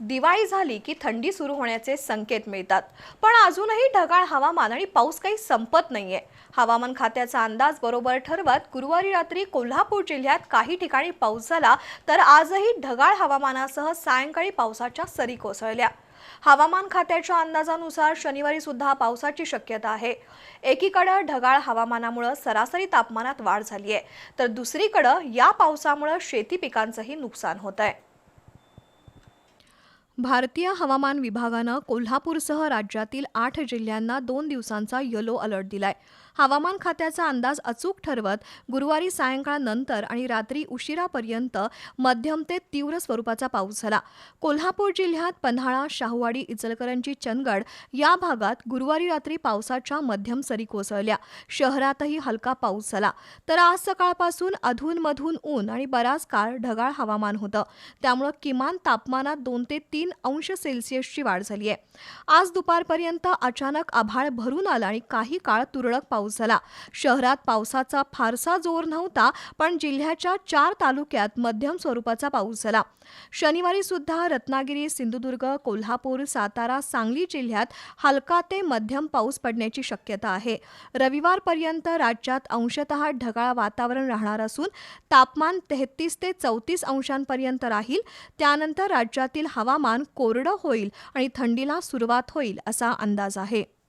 दिवाळी झाली की थंडी सुरू होण्याचे संकेत मिळतात. पण अजूनही ढगाळ हवामान आणि पाऊस काही संपत नाहीये. हवामान खात्याचा अंदाज बरोबर ठरवत गुरुवारी रात्री कोल्हापूर जिल्ह्यात काही ठिकाणी पाऊस झाला तर आजही ढगाळ हवामानासह सायंकाळी पावसाच्या सरी कोसळल्या. हवामान खात्याच्या अंदाजानुसार शनिवारी सुद्धा पावसाची शक्यता आहे. एकीकडं ढगाळ हवामानामुळे सरासरी तापमानात वाढ झाली आहे तर दुसरीकडं या पावसामुळे शेती पिकांचंही नुकसान होत आहे भारतीय हवामान विभागानं कोल्हापूरसह राज्यातील आठ जिल्ह्यांना दोन दिवसांचा यलो अलर्ट दिलाय. हवामान खात्याचा अंदाज अचूक ठरवत गुरुवारी सायंकाळनंतर आणि रात्री उशिरापर्यंत मध्यम ते तीव्र स्वरूपाचा पाऊस झाला. कोल्हापूर जिल्ह्यात पन्हाळा शाहूवाडी इचलकरंजी चंदगड या भागात गुरुवारी रात्री पावसाच्या मध्यम सरी कोसळल्या. शहरातही हलका पाऊस झाला. तर आज सकाळपासून अधूनमधून ऊन आणि बराच काळ ढगाळ हवामान होतं. त्यामुळं किमान तापमानात दोन ते तीन अंश सेल्सिअसची वाढ झाली आहे. आज दुपारपर्यंत अचानक आभाळ भरून आला आणि काही काळ तुरळक पाऊस झाला. शहरात पावसाचा फारसा जोर नव्हता पण जिल्ह्याच्या चार तालुक्यात मध्यम स्वरूपाचा पाऊस झाला. शनिवारी सुद्धा रत्नागिरी सिंधुदुर्ग कोल्हापूर सातारा सांगली जिल्ह्यात हलका ते मध्यम पाऊस पडण्याची शक्यता आहे. रविवारपर्यंत राज्यात अंशतः ढगाळ वातावरण राहणार असून तापमान तेहतीस ते चौतीस अंशांपर्यंत राहील. त्यानंतर राज्यातील हवामान हवामान कोरडं होईल आणि थंडीला सुरुवात होईल असा अंदाज आहे.